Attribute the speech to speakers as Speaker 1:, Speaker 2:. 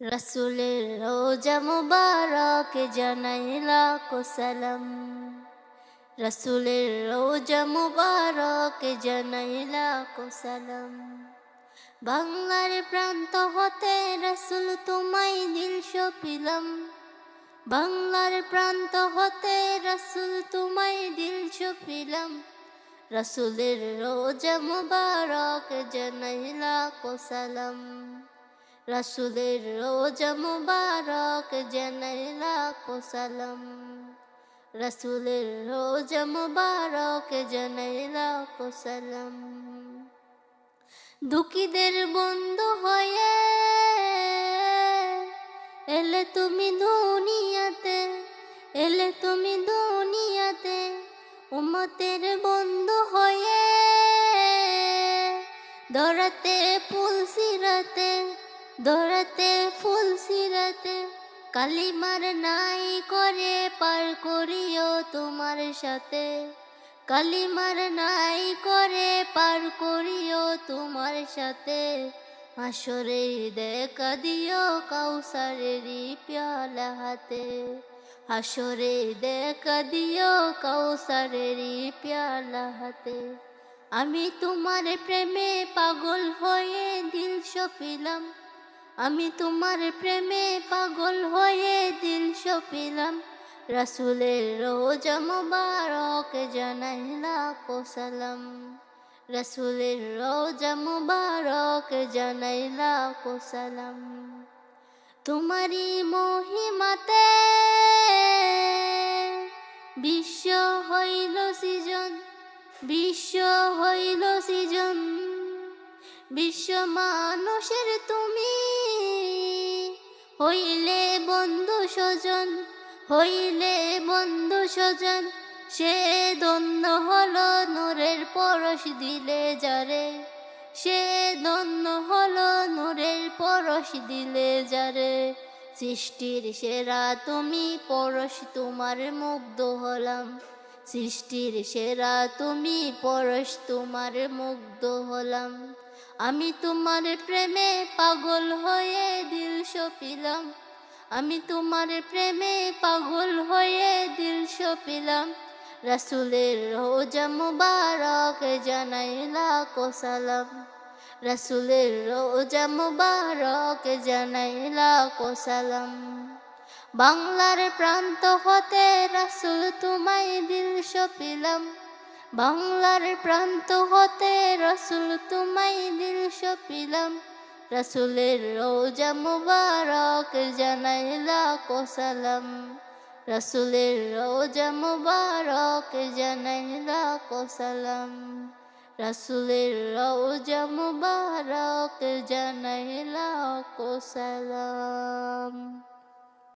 Speaker 1: রসুলের রোজা মুবারক জানাই লাখো রসুলের রোজা মুবারক জানাই লাখো বাংলার প্রান্ত হতে রসুল তোমায় দিল সপিলাম। বাংলার প্রান্ত হতে রসুল তোমায় দিল সপিলাম। রসুলের রোজা মুবারক জানাই লাখো রসুলের রোজা মুবারক জানাই লাখো রসুলের রোজা মুবারক জানাই লাখো দুঃখীদের বন্ধু হয়ে এলে তুমি দুনিয়াতে, এলে তুমি দুনিয়াতে উমতের বন্ধু হয়ে। দরাতে ফুল সিরাতে ফুল সিরাতে, কালিমার নাই করে পার করিও তোমার সাথে। কালিমার নাই করে পার করিও তোমার সাথে। আসরে দেখা দিও কাউসারেরই প্যালা হাতে। আসরে দেখা দিও কাউসারেরই প্যালা হাতে। আমি তোমার প্রেমে পাগল হয়ে দিল সপিলাম। আমি তোমার প্রেমে পাগল হয়ে দিল সপিলাম। রসুলের রোজা মুবারক জানাই লাখো রসুলের রোজা মুবারক জানাই লাখো তোমারই মহিমাতে বিশ্ব হইল সৃজন, বিশ্ব হইল সৃজন। বিশ্ব মানুষের তুমি। হইলে বন্ধু স্বজন, হইলে বন্ধু স্বজন, সে দন্য হলো নূরের পরশ দিলে যারে। সে দন্য হলো নূরের পরশ দিলে যারে। সৃষ্টির সেরা তুমি, পরশ তোমার মুগ্ধ হলাম। সৃষ্টির সেরা তুমি পরশ, তোমার মুগ্ধ হলাম। আমি তোমার প্রেমে পাগল হয়ে দিল সপিলাম। আমি তোমার প্রেমে পাগল হয়ে দিল সপিলাম। রসুলের রোজা মুবারক জানাই লাখো সালাম রসুলের রোজা মুবারক জানাই লাখো সালাম বাংলার প্রান্ত হতে রসুল তোমায় দিল সপিলাম। বাংলার প্রান্ত হতে রসুল তোমায় দিল সপিলাম। রসুলের রোজা মুবারক জানাই লাখো সালাম। রসুলের রোজা মুবারক জানাই লাখো সালাম। রসুলের রোজা মুবারক জানাই লাখো সালাম।